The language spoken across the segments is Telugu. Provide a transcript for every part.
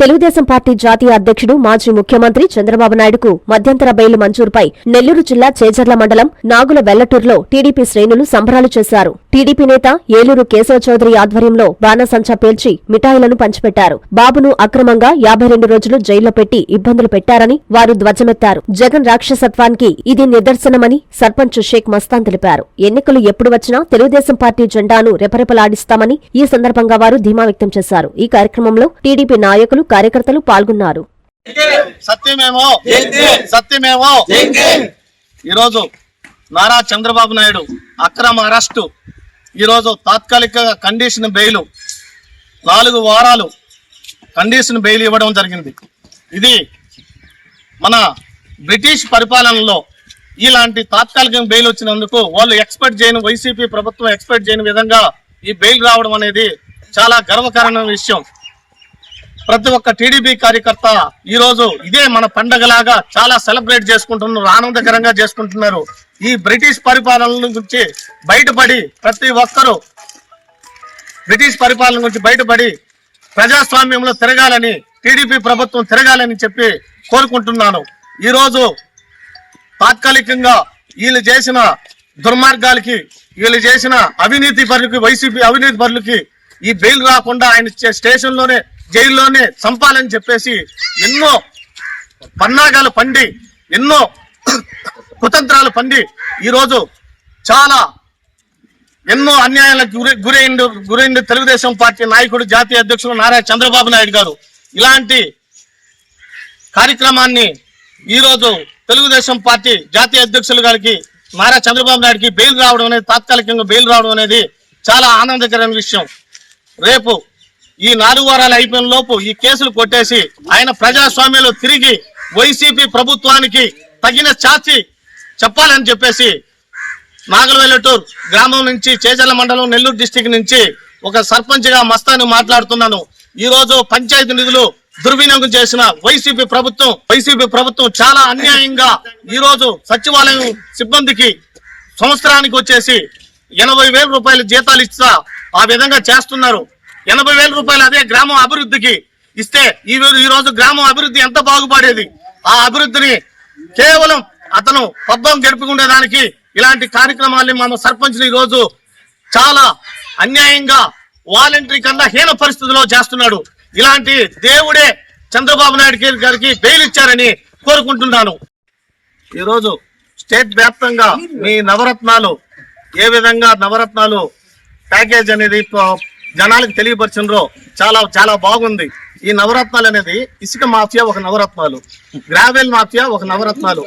తెలుగుదేశం పార్టీ జాతీయ అధ్యక్షుడు మాజీ ముఖ్యమంత్రి చంద్రబాబు నాయుడుకు మధ్యంతర బెయిల్ మంజూరుపై నెల్లూరు జిల్లా చేజర్ల మండలం నాగుల వెల్లటూరులో టీడీపీ శ్రేణులు సంబరాలు చేశారు. టీడీపీ నేత ఏలూరు కేశవ చౌదరి ఆధ్వర్యంలో బాణసంచా పేల్చి మిఠాయిలను పంచిపెట్టారు. బాబును అక్రమంగా యాభై రెండు రోజులు జైల్లో పెట్టి ఇబ్బందులు పెట్టారని వారు ధ్వజమెత్తారు. జగన్ రాక్షసత్వానికి ఇది నిదర్శనమని సర్పంచ్ షేక్ మస్తాన్ తెలిపారు. ఎన్నికలు ఎప్పుడు వచ్చినా తెలుగుదేశం పార్టీ జెండాను రెపరెపలాడిస్తామని ఈ సందర్భంగా వారు ధీమా వ్యక్తం చేశారు. ఈ కార్యక్రమంలో టీడీపీ నాయకులు కార్యకర్తలు పాల్గొన్నారు. సత్యమేమో? సత్యమేమో? ఈరోజు నారా చంద్రబాబు నాయుడు అక్రమ అరెస్టు. ఈరోజు తాత్కాలిక కండిషన్ బెయిల్. నాలుగు వారాలు కండిషన్ బెయిల్ ఇవ్వడం జరిగింది. ఇది మన బ్రిటిష్ పరిపాలనలో ఇలాంటి తాత్కాలిక బెయిల్ వచ్చినందుకు వాళ్ళు ఎక్స్పెక్ట్ చేయని వైసీపీ ప్రభుత్వం ఎక్స్పెక్ట్ చేయని విధంగా ఈ బెయిల్ రావడం అనేది చాలా గర్వకారణమైన విషయం. ప్రతి ఒక్క టీడీపీ కార్యకర్త ఈ రోజు ఇదే మన పండగలాగా చాలా సెలబ్రేట్ చేసుకుంటున్నారు ఆనందకరంగా చేసుకుంటున్నారు. ఈ బ్రిటిష్ పరిపాలన గురించి బయటపడి ప్రతి ఒక్కరూ బ్రిటిష్ పరిపాలన గురించి బయటపడి ప్రజాస్వామ్యంలో తిరగాలని టీడీపీ ప్రభుత్వం తిరగాలని చెప్పి కోరుకుంటున్నాను. ఈరోజు తాత్కాలికంగా వీళ్ళు చేసిన దుర్మార్గాలకి వీళ్ళు చేసిన అవినీతి పరులకి వైసీపీ అవినీతి పరులకి ఈ బెయిల్ రాకుండా ఆయన స్టేషన్లోనే జైల్లోనే చంపాలని చెప్పేసి ఎన్నో పన్నాగాలు పండి ఎన్నో కుతంత్రాలు పండి ఈరోజు చాలా ఎన్నో అన్యాయాలకు గురి గురైండు గురైండు తెలుగుదేశం పార్టీ నాయకుడు జాతీయ అధ్యక్షుడు నారా చంద్రబాబు నాయుడు గారు. ఇలాంటి కార్యక్రమాన్ని ఈరోజు తెలుగుదేశం పార్టీ జాతీయ అధ్యక్షులు గారికి నారా చంద్రబాబు నాయుడుకి బెయిల్ రావడం అనేది తాత్కాలికంగా బెయిల్ రావడం అనేది చాలా ఆనందకరమైన విషయం. రేపు ఈ నాలుగు వారాలు అయిపోయిన లోపు ఈ కేసులు కొట్టేసి ఆయన ప్రజాస్వామ్యంలో తిరిగి వైసీపీ ప్రభుత్వానికి తగిన చాచి చెప్పాలని చెప్పేసి నాగలవెల్లటూర్ గ్రామం నుంచి చేజల మండలం నెల్లూరు డిస్టిక్ నుంచి ఒక సర్పంచ్గా మస్తాను మాట్లాడుతున్నాను. ఈ రోజు పంచాయతీ నిధులు దుర్వినియోగం చేసిన వైసీపీ ప్రభుత్వం వైసీపీ ప్రభుత్వం చాలా అన్యాయంగా ఈ రోజు సచివాలయం సిబ్బందికి సంవత్సరానికి వచ్చేసి ఎనభై వేల రూపాయల జీతాలు ఇస్తా ఆ విధంగా చేస్తున్నారు. ఎనభై వేల రూపాయలు అదే గ్రామం అభివృద్ధికి ఇస్తే ఈ ఈ రోజు గ్రామం అభివృద్ధి ఎంత బాగుపడేది? ఆ అభివృద్ధిని కేవలం అతను పబ్బం గడుపుకునేదానికి ఇలాంటి కార్యక్రమాల్ని మన సర్పంచ్ ఈ రోజు చాలా అన్యాయంగా వాలంటరీ కన్నా హీన పరిస్థితిలో చేస్తున్నాడు. ఇలాంటి దేవుడే చంద్రబాబు నాయుడు గారికి బెయిల్ ఇచ్చారని కోరుకుంటున్నాను. ఈరోజు స్టేట్ వ్యాప్తంగా మీ నవరత్నాలు ఏ విధంగా నవరత్నాలు ప్యాకేజ్ అనేది జనాలకు తెలియపరిచినరో చాలా చాలా బాగుంది. ఈ నవరత్నాలు అనేది ఇసుక మాఫియా ఒక నవరత్నాలు. గ్రావెల్ మాఫియా ఒక నవరత్నాలు.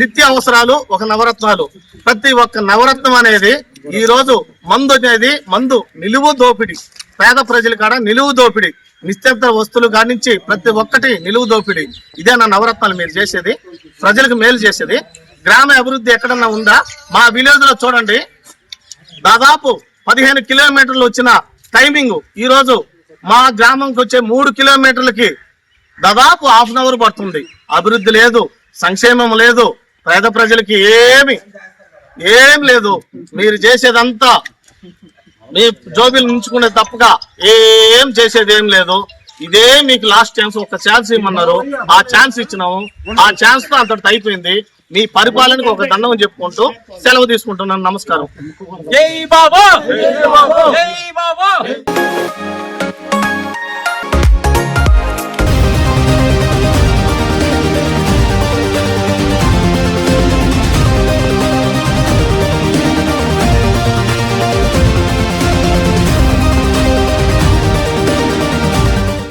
నిత్య అవసరాలు ఒక నవరత్నాలు. ప్రతి ఒక్క నవరత్నం అనేది ఈ రోజు మందు అనేది మందు నిలువు దోపిడి. పేద ప్రజల కాడ నిలువు దోపిడి. నిత్యర్థ వస్తువులు కానించి ప్రతి ఒక్కటి నిలువు దోపిడి. ఇదే నా నవరత్నాలు మీరు చేసేది. ప్రజలకు మేలు చేసేది. గ్రామ అభివృద్ధి ఎక్కడన్నా ఉందా? మా విలేజ్లో చూడండి. దాదాపు పదిహేను కిలోమీటర్లు వచ్చిన టైమింగ్ ఈ రోజు మా గ్రామంకి వచ్చే మూడు కిలోమీటర్లకి దాదాపు హాఫ్ అన్ అవర్ పడుతుంది. అభివృద్ధి లేదు సంక్షేమం లేదు పేద ప్రజలకి ఏమి ఏం లేదు. మీరు చేసేదంతా మీ జోబీలు ఉంచుకునే తప్పగా ఏం చేసేది ఏం లేదు. ఇదే మీకు లాస్ట్ ఛాన్స్ ఒక ఛాన్స్ ఇమ్మన్నారు. ఆ ఛాన్స్ ఇచ్చినాము. ఆ ఛాన్స్తో అంతటి అయిపోయింది. మీ పరిపాలనకు ఒక దండం చెప్పుకుంటూ సెలవు తీసుకుంటున్నాను. నమస్కారం. బాబా! బాబా!